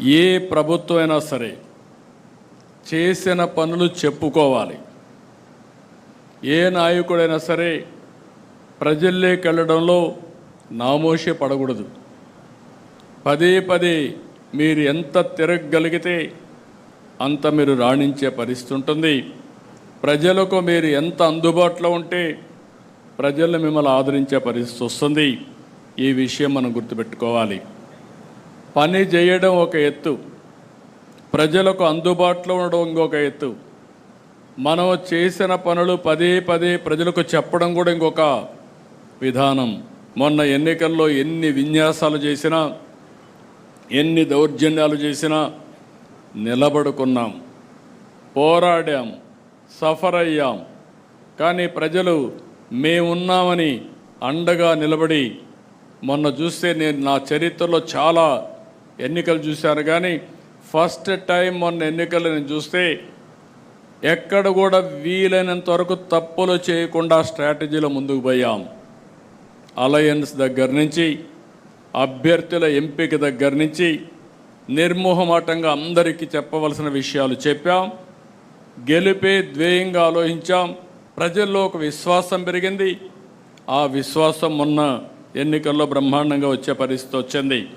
ఏ ప్రభుత్వం అయినా సరే చేసిన పనులు చెప్పుకోవాలి. ఏ నాయకుడైనా సరే ప్రజల్లోకి వెళ్ళడంలో నామోషి పడకూడదు. పదే పదే మీరు ఎంత తిరగగలిగితే అంత మీరు రాణించే పరిస్థితి ఉంటుంది. ప్రజలకు మీరు ఎంత అందుబాటులో ఉంటే ప్రజలు మిమ్మల్ని ఆదరించే పరిస్థితి వస్తుంది. ఈ విషయం మనం గుర్తుపెట్టుకోవాలి. పని చేయడం ఒక ఎత్తు. ప్రజలకు అందుబాటులో ఉండడం ఇంకొక ఎత్తు. మనం చేసిన పనులు పదే పదే ప్రజలకు చెప్పడం కూడా ఇంకొక విధానం. మొన్న ఎన్నికల్లో ఎన్ని విన్యాసాలు చేసినా ఎన్ని దౌర్జన్యాలు చేసినా నిలబడుకున్నాం. పోరాడాం సఫర్ అయ్యాం. కానీ ప్రజలు మేమున్నామని అండగా నిలబడి మొన్న చూస్తే నేను నా చరిత్రలో చాలా ఎన్నికలు చూశాను కానీ ఫస్ట్ టైం మొన్న ఎన్నికలను చూస్తే ఎక్కడ కూడా వీలైనంత వరకు తప్పులు చేయకుండా స్ట్రాటజీలో ముందుకు పోయాం. అలయన్స్ దగ్గర నుంచి అభ్యర్థుల ఎంపిక దగ్గర నుంచి నిర్మోహమాటంగా అందరికీ చెప్పవలసిన విషయాలు చెప్పాం. గెలిపే ద్వేయంగా ఆలోచించాం. ప్రజల్లో ఒక విశ్వాసం పెరిగింది. ఆ విశ్వాసం మొన్న ఎన్నికల్లో బ్రహ్మాండంగా వచ్చే పరిస్థితి వచ్చింది.